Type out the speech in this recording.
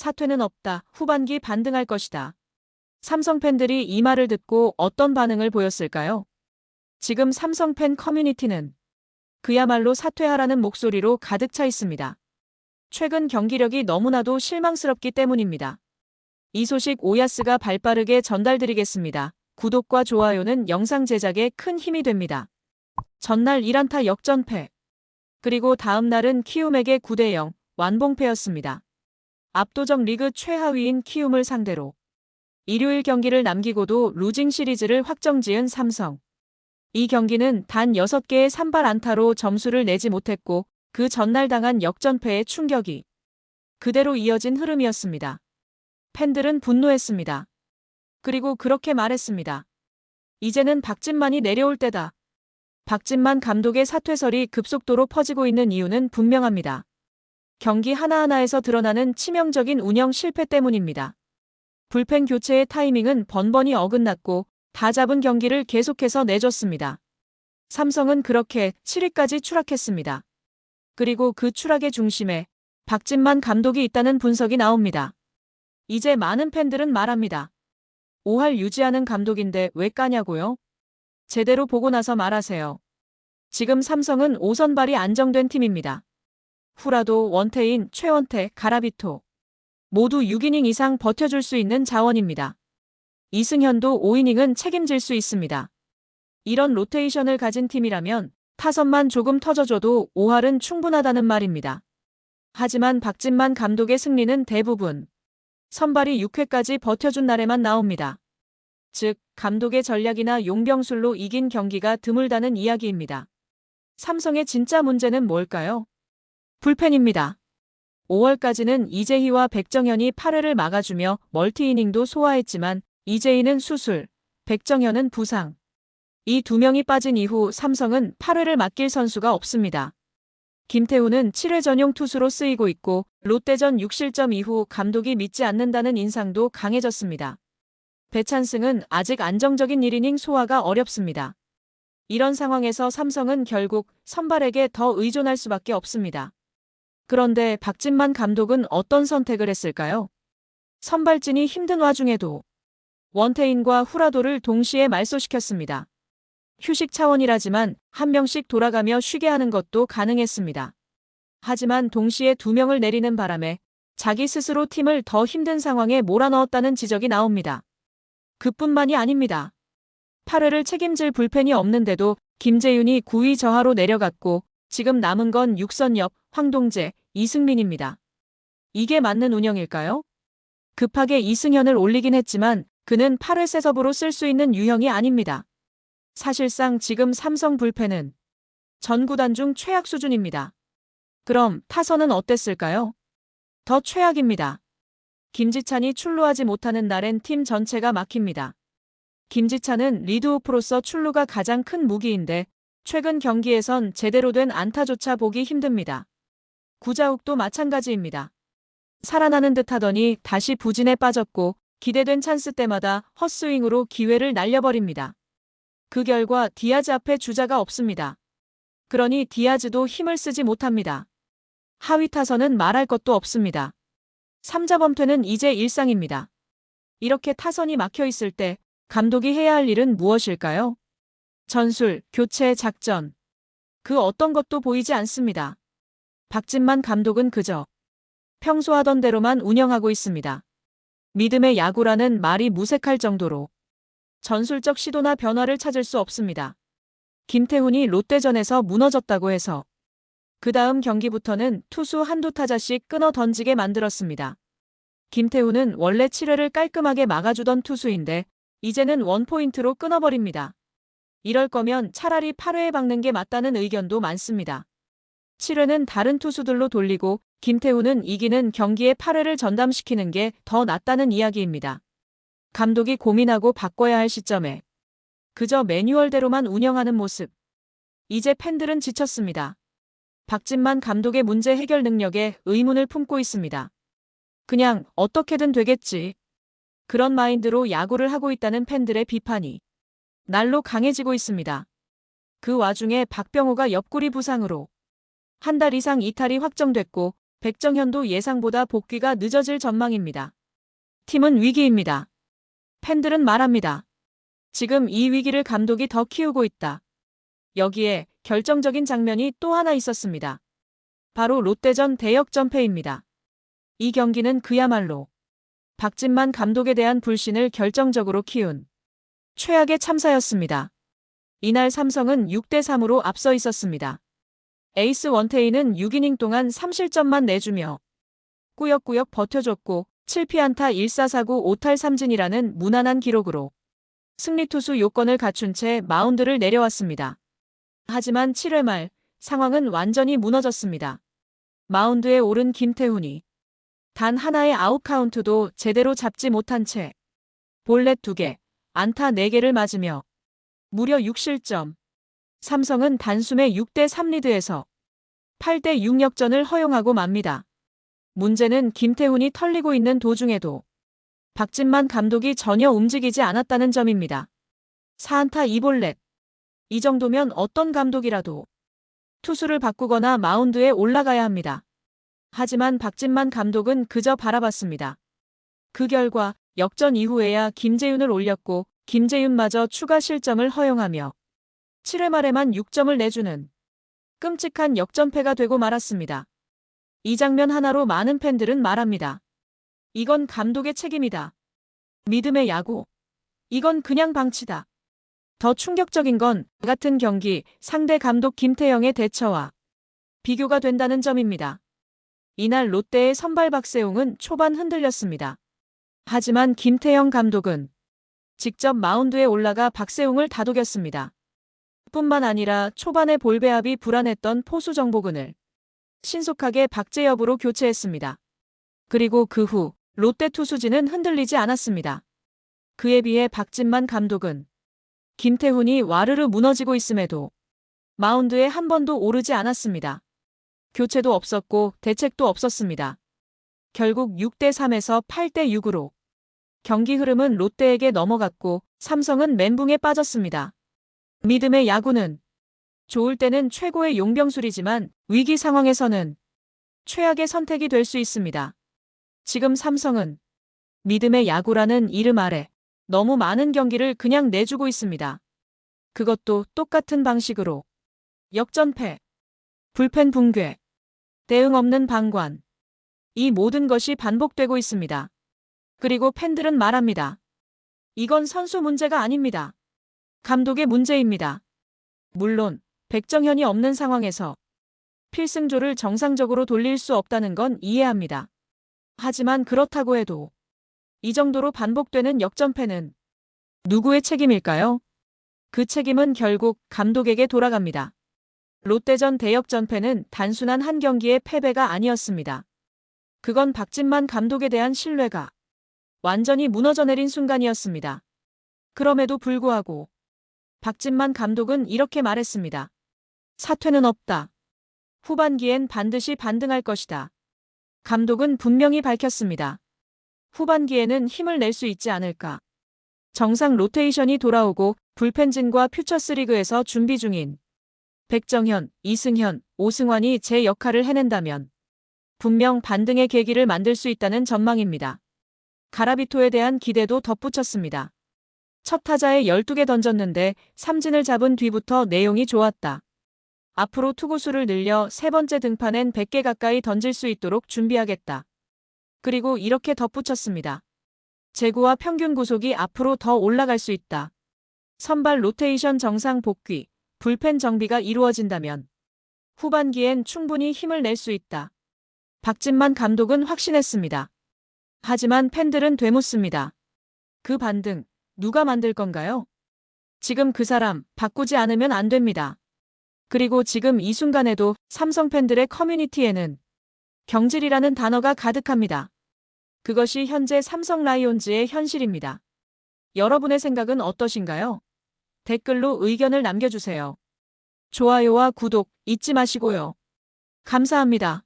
사퇴는 없다. 후반기 반등할 것이다. 삼성 팬들이 이 말을 듣고 어떤 반응을 보였을까요? 지금 삼성 팬 커뮤니티는 그야말로 사퇴하라는 목소리로 가득 차 있습니다. 최근 경기력이 너무나도 실망스럽기 때문입니다. 이 소식 오야스가 발빠르게 전달드리겠습니다. 구독과 좋아요는 영상 제작에 큰 힘이 됩니다. 전날 1안타 역전패. 그리고 다음 날은 키움에게 9대0 완봉패였습니다. 압도적 리그 최하위인 키움을 상대로 일요일 경기를 남기고도 루징 시리즈를 확정지은 삼성. 이 경기는 단 6개의 산발 안타로 점수를 내지 못했고 그 전날 당한 역전패의 충격이 그대로 이어진 흐름이었습니다. 팬들은 분노했습니다. 그리고 그렇게 말했습니다. 이제는 박진만이 내려올 때다. 박진만 감독의 사퇴설이 급속도로 퍼지고 있는 이유는 분명합니다. 경기 하나하나에서 드러나는 치명적인 운영 실패 때문입니다. 불펜 교체의 타이밍은 번번이 어긋났고 다 잡은 경기를 계속해서 내줬습니다. 삼성은 그렇게 7위까지 추락했습니다. 그리고 그 추락의 중심에 박진만 감독이 있다는 분석이 나옵니다. 이제 많은 팬들은 말합니다. 5할 유지하는 감독인데 왜 까냐고요? 제대로 보고 나서 말하세요. 지금 삼성은 5선발이 안정된 팀입니다. 후라도, 원태인, 최원태, 가라비토. 모두 6이닝 이상 버텨줄 수 있는 자원입니다. 이승현도 5이닝은 책임질 수 있습니다. 이런 로테이션을 가진 팀이라면 타선만 조금 터져줘도 5할은 충분하다는 말입니다. 하지만 박진만 감독의 승리는 대부분 선발이 6회까지 버텨준 날에만 나옵니다. 즉, 감독의 전략이나 용병술로 이긴 경기가 드물다는 이야기입니다. 삼성의 진짜 문제는 뭘까요? 불펜입니다. 5월까지는 이재희와 백정현이 8회를 막아주며 멀티이닝도 소화했지만 이재희는 수술, 백정현은 부상. 이 두 명이 빠진 이후 삼성은 8회를 맡길 선수가 없습니다. 김태우는 7회 전용 투수로 쓰이고 있고 롯데전 6실점 이후 감독이 믿지 않는다는 인상도 강해졌습니다. 배찬승은 아직 안정적인 1이닝 소화가 어렵습니다. 이런 상황에서 삼성은 결국 선발에게 더 의존할 수밖에 없습니다. 그런데 박진만 감독은 어떤 선택을 했을까요? 선발진이 힘든 와중에도 원태인과 후라도를 동시에 말소시켰습니다. 휴식 차원이라지만 한 명씩 돌아가며 쉬게 하는 것도 가능했습니다. 하지만 동시에 두 명을 내리는 바람에 자기 스스로 팀을 더 힘든 상황에 몰아넣었다는 지적이 나옵니다. 그뿐만이 아닙니다. 8회를 책임질 불펜이 없는데도 김재윤이 9위 저하로 내려갔고 지금 남은 건 육선엽, 황동재, 이승민입니다. 이게 맞는 운영일까요? 급하게 이승현을 올리긴 했지만 그는 8회 셋업으로 쓸 수 있는 유형이 아닙니다. 사실상 지금 삼성 불펜은 전 구단 중 최악 수준입니다. 그럼 타선은 어땠을까요? 더 최악입니다. 김지찬이 출루하지 못하는 날엔 팀 전체가 막힙니다. 김지찬은 리드오프로서 출루가 가장 큰 무기인데 최근 경기에선 제대로 된 안타조차 보기 힘듭니다. 구자욱도 마찬가지입니다. 살아나는 듯 하더니 다시 부진에 빠졌고 기대된 찬스 때마다 헛스윙으로 기회를 날려버립니다. 그 결과 디아즈 앞에 주자가 없습니다. 그러니 디아즈도 힘을 쓰지 못합니다. 하위 타선은 말할 것도 없습니다. 삼자범퇴는 이제 일상입니다. 이렇게 타선이 막혀 있을 때 감독이 해야 할 일은 무엇일까요? 전술, 교체, 작전. 그 어떤 것도 보이지 않습니다. 박진만 감독은 그저 평소 하던 대로만 운영하고 있습니다. 믿음의 야구라는 말이 무색할 정도로 전술적 시도나 변화를 찾을 수 없습니다. 김태훈이 롯데전에서 무너졌다고 해서 그 다음 경기부터는 투수 한두 타자씩 끊어 던지게 만들었습니다. 김태훈은 원래 7회를 깔끔하게 막아주던 투수인데 이제는 원포인트로 끊어버립니다. 이럴 거면 차라리 8회에 박는 게 맞다는 의견도 많습니다. 7회는 다른 투수들로 돌리고 김태훈은 이기는 경기에 8회를 전담시키는 게 더 낫다는 이야기입니다. 감독이 고민하고 바꿔야 할 시점에 그저 매뉴얼대로만 운영하는 모습. 이제 팬들은 지쳤습니다. 박진만 감독의 문제 해결 능력에 의문을 품고 있습니다. 그냥 어떻게든 되겠지. 그런 마인드로 야구를 하고 있다는 팬들의 비판이 날로 강해지고 있습니다. 그 와중에 박병호가 옆구리 부상으로 한 달 이상 이탈이 확정됐고 백정현도 예상보다 복귀가 늦어질 전망입니다. 팀은 위기입니다. 팬들은 말합니다. 지금 이 위기를 감독이 더 키우고 있다. 여기에 결정적인 장면이 또 하나 있었습니다. 바로 롯데전 대역 전패입니다. 이 경기는 그야말로 박진만 감독에 대한 불신을 결정적으로 키운 최악의 참사였습니다. 이날 삼성은 6대3으로 앞서 있었습니다. 에이스 원태인은 6이닝 동안 3실점만 내주며 꾸역꾸역 버텨줬고 7피안타 1사사구 5탈 3진이라는 무난한 기록으로 승리 투수 요건을 갖춘 채 마운드를 내려왔습니다. 하지만 7회 말 상황은 완전히 무너졌습니다. 마운드에 오른 김태훈이 단 하나의 아웃 카운트도 제대로 잡지 못한 채 볼넷 2개, 안타 4개를 맞으며 무려 6실점. 삼성은 단숨에 6대 3 리드에서 8대 6 역전을 허용하고 맙니다. 문제는 김태훈이 털리고 있는 도중에도 박진만 감독이 전혀 움직이지 않았다는 점입니다. 4안타 2볼넷. 이 정도면 어떤 감독이라도 투수를 바꾸거나 마운드에 올라가야 합니다. 하지만 박진만 감독은 그저 바라봤습니다. 그 결과 역전 이후에야 김재윤을 올렸고 김재윤마저 추가 실점을 허용하며 7회 말에만 6점을 내주는 끔찍한 역전패가 되고 말았습니다. 이 장면 하나로 많은 팬들은 말합니다. 이건 감독의 책임이다. 믿음의 야구. 이건 그냥 방치다. 더 충격적인 건 같은 경기 상대 감독 김태영의 대처와 비교가 된다는 점입니다. 이날 롯데의 선발 박세웅은 초반 흔들렸습니다. 하지만 김태형 감독은 직접 마운드에 올라가 박세웅을 다독였습니다. 뿐만 아니라 초반의 볼 배합이 불안했던 포수 정보근을 신속하게 박재엽으로 교체했습니다. 그리고 그 후 롯데 투수진은 흔들리지 않았습니다. 그에 비해 박진만 감독은 김태훈이 와르르 무너지고 있음에도 마운드에 한 번도 오르지 않았습니다. 교체도 없었고 대책도 없었습니다. 결국 6대3에서 8대6으로 경기 흐름은 롯데에게 넘어갔고 삼성은 멘붕에 빠졌습니다. 믿음의 야구는 좋을 때는 최고의 용병술이지만 위기 상황에서는 최악의 선택이 될 수 있습니다. 지금 삼성은 믿음의 야구라는 이름 아래 너무 많은 경기를 그냥 내주고 있습니다. 그것도 똑같은 방식으로 역전패, 불펜 붕괴, 대응 없는 방관. 이 모든 것이 반복되고 있습니다. 그리고 팬들은 말합니다. 이건 선수 문제가 아닙니다. 감독의 문제입니다. 물론 백정현이 없는 상황에서 필승조를 정상적으로 돌릴 수 없다는 건 이해합니다. 하지만 그렇다고 해도 이 정도로 반복되는 역전패는 누구의 책임일까요? 그 책임은 결국 감독에게 돌아갑니다. 롯데전 대역전패는 단순한 한 경기의 패배가 아니었습니다. 그건 박진만 감독에 대한 신뢰가 완전히 무너져 내린 순간이었습니다. 그럼에도 불구하고 박진만 감독은 이렇게 말했습니다. 사퇴는 없다. 후반기엔 반드시 반등할 것이다. 감독은 분명히 밝혔습니다. 후반기에는 힘을 낼 수 있지 않을까. 정상 로테이션이 돌아오고 불펜진과 퓨처스리그에서 준비 중인 백정현, 이승현, 오승환이 제 역할을 해낸다면 분명 반등의 계기를 만들 수 있다는 전망입니다. 가라비토에 대한 기대도 덧붙였습니다. 첫 타자에 12개 던졌는데 삼진을 잡은 뒤부터 내용이 좋았다. 앞으로 투구수를 늘려 세 번째 등판엔 100개 가까이 던질 수 있도록 준비하겠다. 그리고 이렇게 덧붙였습니다. 제구와 평균 구속이 앞으로 더 올라갈 수 있다. 선발 로테이션 정상 복귀, 불펜 정비가 이루어진다면 후반기엔 충분히 힘을 낼 수 있다. 박진만 감독은 확신했습니다. 하지만 팬들은 되묻습니다. 그 반등 누가 만들 건가요? 지금 그 사람 바꾸지 않으면 안 됩니다. 그리고 지금 이 순간에도 삼성 팬들의 커뮤니티에는 경질이라는 단어가 가득합니다. 그것이 현재 삼성 라이온즈의 현실입니다. 여러분의 생각은 어떠신가요? 댓글로 의견을 남겨주세요. 좋아요와 구독 잊지 마시고요. 감사합니다.